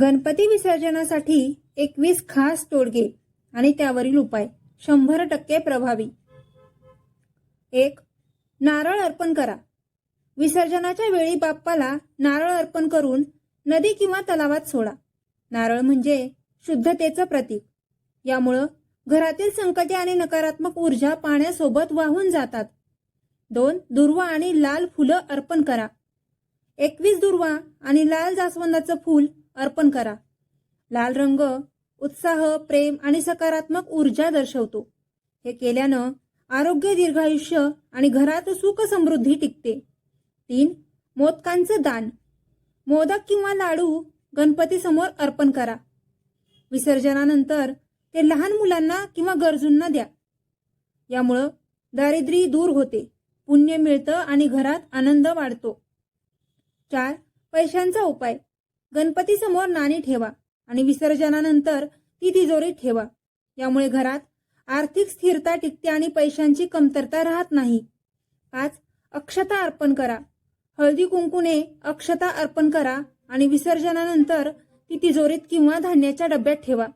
गणपती विसर्जनासाठी एकवीस खास तोडगे आणि त्यावरील उपाय शंभर टक्के प्रभावी. एक नारळ अर्पण करा. विसर्जनाच्या वेळी बाप्पाला नारळ अर्पण करून नदी किंवा तलावात सोडा. नारळ म्हणजे शुद्धतेचं प्रतीक. यामुळं घरातील संकटे आणि नकारात्मक ऊर्जा पाण्यासोबत वाहून जातात. दोन दुर्वा आणि लाल फुलं अर्पण करा. एकवीस दुर्वा आणि लाल जास्वंदाचं फूल अर्पण करा. लाल रंग उत्साह प्रेम आणि सकारात्मक ऊर्जा दर्शवतो. हे केल्यानं आरोग्य दीर्घायुष्य आणि घरात सुख समृद्धी टिकते. तीन मोदकांचं दान. मोदक किंवा लाडू गणपती समोर अर्पण करा. विसर्जनानंतर ते लहान मुलांना किंवा गरजूंना द्या. यामुळं दारिद्र्य दूर होते पुण्य मिळतं आणि घरात आनंद वाढतो. चार पैशांचा उपाय. गणपती समोर नाणी ठेवा आणि विसर्जनानंतर ती तिजोरीत ठेवा. यामुळे घरात आर्थिक स्थिरता टिकते आणि पैशांची कमतरता राहत नाही. पाच अक्षता अर्पण करा. हळदी कुंकूने अक्षता अर्पण करा आणि विसर्जनानंतर ती तिजोरीत किंवा धान्याच्या डब्यात ठेवा.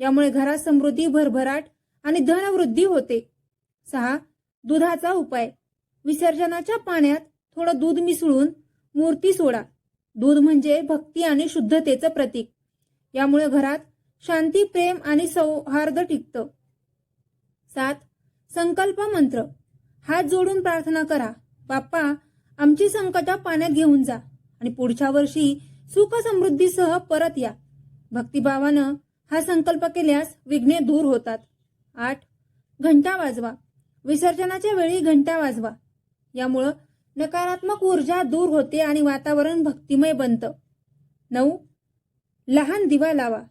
यामुळे घरात समृद्धी भरभराट आणि धनवृद्धी होते. सहा दुधाचा उपाय. विसर्जनाच्या पाण्यात थोडं दूध मिसळून मूर्ती सोडा. दूध म्हणजे भक्ती आणि शुद्धतेचं प्रतीक. यामुळे घरात शांती प्रेम आणि सौहार्द टिकतं. सात संकल्प मंत्र. हात जोडून प्रार्थना करा. बाप्पा आमची संकट पाण्यात घेऊन जा आणि पुढच्या वर्षी सुख समृद्धीसह परत या. भक्तिभावानं हा संकल्प केल्यास विघ्ने दूर होतात. आठ घंटा वाजवा. विसर्जनाच्या वेळी घंटा वाजवा. यामुळं नकारात्मक ऊर्जा दूर होते आणि वातावरण भक्तिमय बनतं. नऊ लहान दिवा लावा.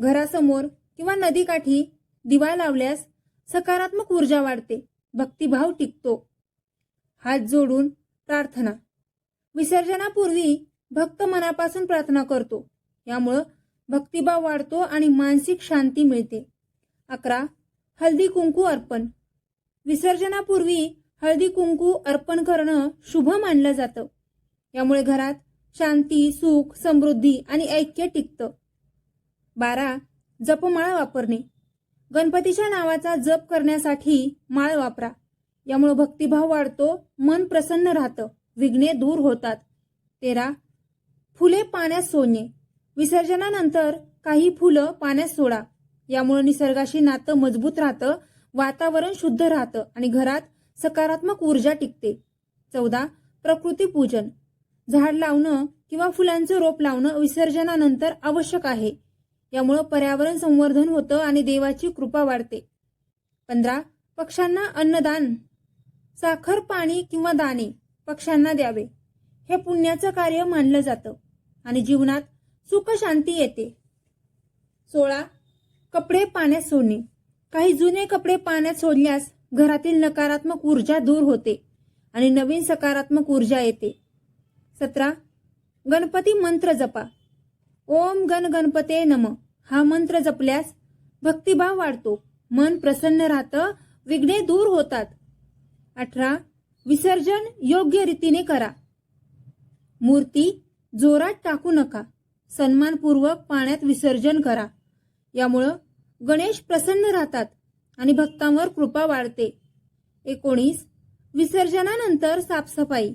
घरासमोर किंवा नदीकाठी दिवा लावल्यास सकारात्मक ऊर्जा वाढते. भक्तिभाव टिकतो. हात जोडून प्रार्थना. विसर्जनापूर्वी भक्त मनापासून प्रार्थना करतो. यामुळं भक्तिभाव वाढतो आणि मानसिक शांती मिळते. अकरा हल्दी कुंकू अर्पण. विसर्जनापूर्वी हळदी कुंकू अर्पण करणं शुभ मानलं जातं. यामुळे घरात शांती सुख समृद्धी आणि ऐक्य टिकतं. बारा जपमाळ वापरणे. गणपतीच्या नावाचा जप करण्यासाठी माळ वापरा. यामुळे भक्तिभाव वाढतो मन प्रसन्न राहतं विघ्ने दूर होतात. तेरा फुले पाण्यात सोडणे. विसर्जनानंतर काही फुलं पाण्यात सोडा. यामुळे निसर्गाशी नातं मजबूत राहतं वातावरण शुद्ध राहतं आणि घरात सकारात्मक ऊर्जा टिकते. चौदा प्रकृती पूजन. झाड लावणं किंवा फुलांचं रोप लावणं विसर्जनानंतर आवश्यक आहे. यामुळं पर्यावरण संवर्धन होतं आणि देवाची कृपा वाढते. पंधरा पक्ष्यांना अन्नदान. साखर पाणी किंवा दाणे पक्ष्यांना द्यावे. हे पुण्याचं कार्य मानलं जातं आणि जीवनात सुख शांती येते. सोळा कपडे पाण्यात सोडणे. काही जुने कपडे पाण्यात सोडल्यास घरातील नकारात्मक ऊर्जा दूर होते आणि नवीन सकारात्मक ऊर्जा येते. सतरा गणपती मंत्र जपा. ओम गण गणपते नम. हा मंत्र जपल्यास भक्तिभाव वाढतो मन प्रसन्न राहतं विघ्ने दूर होतात. अठरा विसर्जन योग्य रीतीने करा. मूर्ती जोरात टाकू नका. सन्मानपूर्वक पाण्यात विसर्जन करा. यामुळं गणेश प्रसन्न राहतात. आणि भक्तांवर कृपा वाढते. एकोणीस विसर्जनानंतर साफसफाई.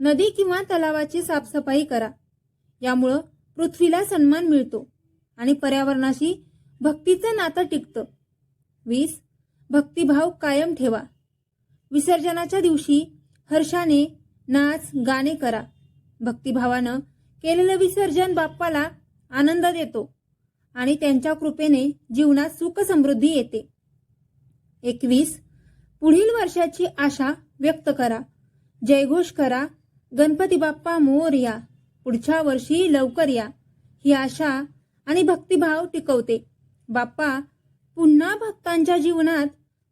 नदी किंवा तलावाची साफसफाई करा. यामुळं पृथ्वीला सन्मान मिळतो आणि पर्यावरणाशी भक्तीचं नातं टिकतं. वीस भक्तिभाव कायम ठेवा. विसर्जनाच्या दिवशी हर्षाने नाच गाणे करा. भक्तिभावानं केलेलं विसर्जन बाप्पाला आनंद देतो आणि त्यांच्या कृपेने जीवनात सुख समृद्धी येते. एकवीस. पुढील वर्षाची आशा व्यक्त करा. जयघोष करा. गणपती बाप्पा मोर या. पुढच्या वर्षी लवकर या. ही आशा आणि भक्तिभाव टिकवते. बाप्पा पुन्हा भक्तांच्या जीवनात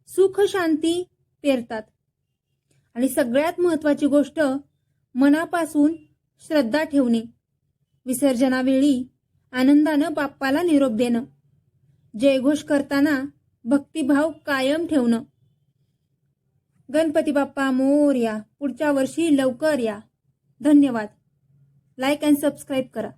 सुख शांती पेरतात. आणि सगळ्यात महत्वाची गोष्ट मनापासून श्रद्धा ठेवणे. विसर्जनावेळी आनंदानं बाप्पाला निरोप देणं. जयघोष करताना भक्तिभाव कायम ठेवणं. गणपती बाप्पा मोर या पुढच्या वर्षी लवकर या. धन्यवाद. लाईक अँड सबस्क्राईब करा.